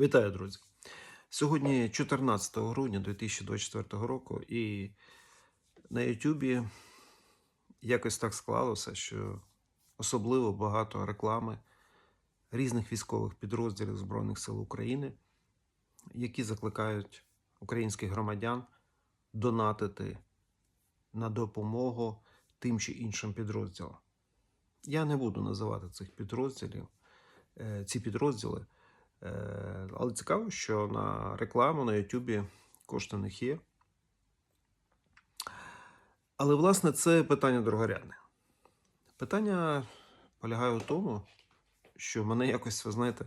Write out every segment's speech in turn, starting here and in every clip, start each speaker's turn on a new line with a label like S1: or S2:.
S1: Вітаю, друзі! Сьогодні 14 грудня 2024 року, і на Ютубі якось так склалося, що особливо багато реклами різних військових підрозділів Збройних сил України, які закликають українських громадян донатити на допомогу тим чи іншим підрозділам. Я не буду називати цих підрозділів, е, ці підрозділи. Е, Але цікаво, що на рекламу на Ютубі кошти них є. Але, власне, це питання другорядне. Питання полягає у тому, що мене якось, ви знаєте,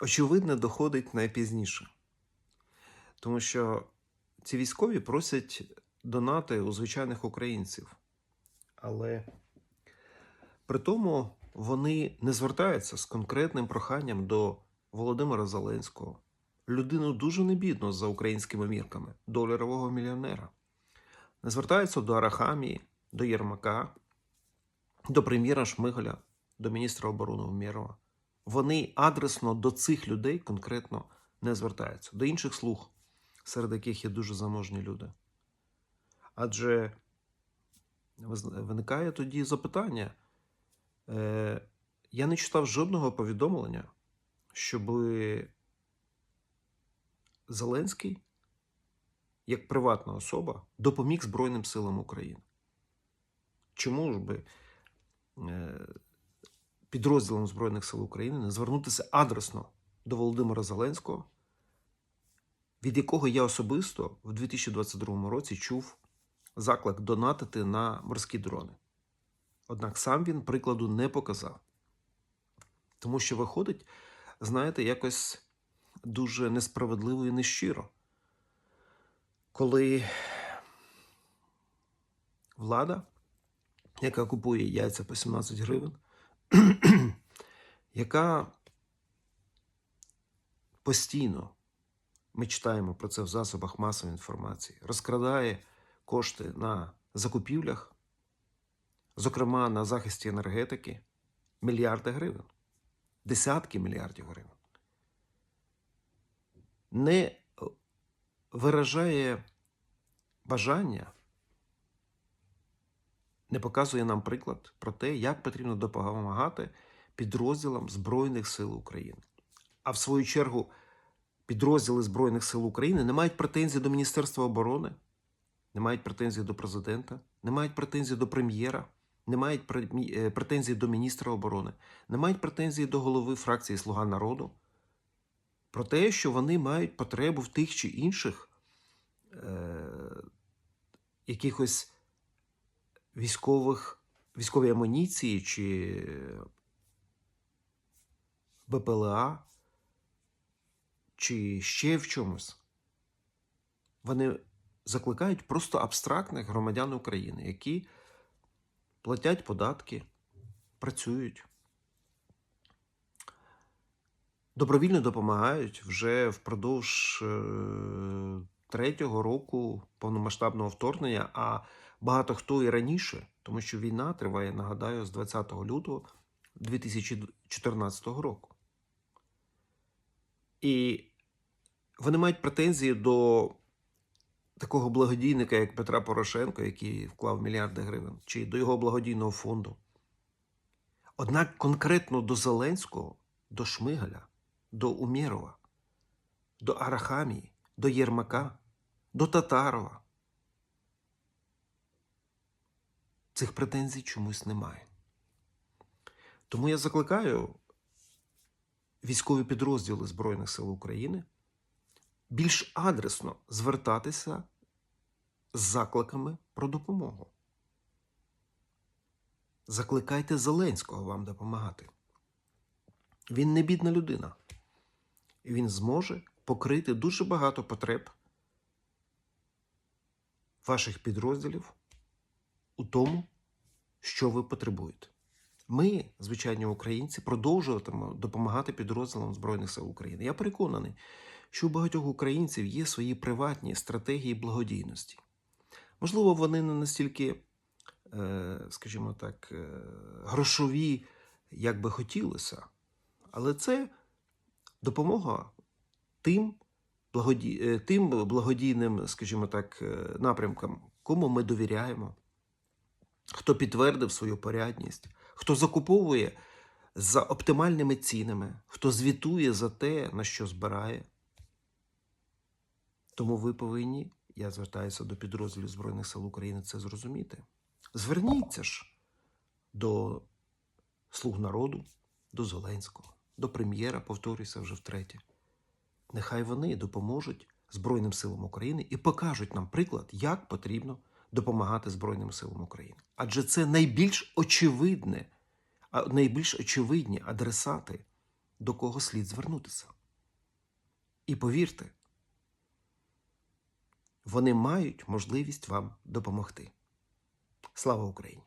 S1: очевидно доходить найпізніше. Тому що ці військові просять донати у звичайних українців. Але при тому вони не звертаються з конкретним проханням до Володимира Зеленського, людину дуже небідну за українськими мірками, доларового мільйонера. Не звертаються до Арахамії, до Єрмака, до прем'єра Шмигаля, до міністра оборони Умєрова. Вони адресно до цих людей конкретно не звертаються, до інших слуг, серед яких є дуже заможні люди. Адже виникає тоді запитання. Е, я не читав жодного повідомлення, щоб Зеленський, як приватна особа, допоміг Збройним силам України. Чому ж би е, підрозділам Збройних сил України не звернутися адресно до Володимира Зеленського, від якого я особисто в 2022 році чув заклик донатити на морські дрони. Однак сам він прикладу не показав. Тому що виходить, знаєте, якось дуже несправедливо і нещиро. Коли влада, яка купує яйця по 17 гривень, яка постійно, ми читаємо про це в засобах масової інформації, розкрадає кошти на закупівлях, зокрема на захисті енергетики, мільярди гривень, десятки мільярдів гривень. Не виражає бажання, не показує нам приклад про те, як потрібно допомагати підрозділам Збройних сил України. А в свою чергу, підрозділи Збройних сил України не мають претензій до Міністерства оборони, не мають претензій до президента, не мають претензій до прем'єра, не мають е, претензій до міністра оборони, не мають претензій до голови фракції Слуга народу про те, що вони мають потребу в тих чи інших е, якихось військових, військовій амуніції чи БПЛА, чи ще в чомусь. Вони закликають просто абстрактних громадян України, які платять податки, працюють добровільно допомагають вже впродовж е, третього року повномасштабного вторгнення, а багато хто і раніше, тому що війна триває, нагадаю, з 20 лютого 2014 року. І вони мають претензії до такого благодійника, як Петра Порошенко, який вклав мільярди гривень, чи до його благодійного фонду. Однак конкретно до Зеленського, до Шмигаля, до Умєрова, до Арахамії, до Єрмака, до Татарова. Цих претензій чомусь немає. Тому я закликаю військові підрозділи Збройних сил України більш адресно звертатися з закликами про допомогу. Закликайте Зеленського вам допомагати. Він не бідна людина. Він зможе покрити дуже багато потреб ваших підрозділів у тому, що ви потребуєте. Ми, звичайні українці, продовжуватимемо допомагати підрозділам Збройних сил України. Я переконаний, що у багатьох українців є свої приватні стратегії благодійності. Можливо, вони не настільки, е, скажімо так, е, грошові, як би хотілося, але це допомога тим, благоді... е, тим благодійним, скажімо так, напрямкам, кому ми довіряємо, хто підтвердив свою порядність, хто закуповує за оптимальними цінами, хто звітує за те, на що збирає. Тому ви повинні, я звертаюся до підрозділів Збройних сил України, це зрозуміти. Зверніться ж до слуг народу, до Зеленського, до прем'єра, повторюся вже втретє. Нехай вони допоможуть Збройним силам України і покажуть нам приклад, як потрібно допомагати Збройним силам України. Адже це найбільш очевидне, найбільш очевидні адресати, до кого слід звернутися. І повірте, вони мають можливість вам допомогти. Слава Україні!